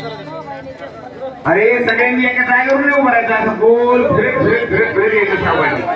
अरे सगळ्यांनी एका जागेवर नाही उभं राहायचं. असं गोल फिरत फिरत फिरत फिरत यायचं सावकाश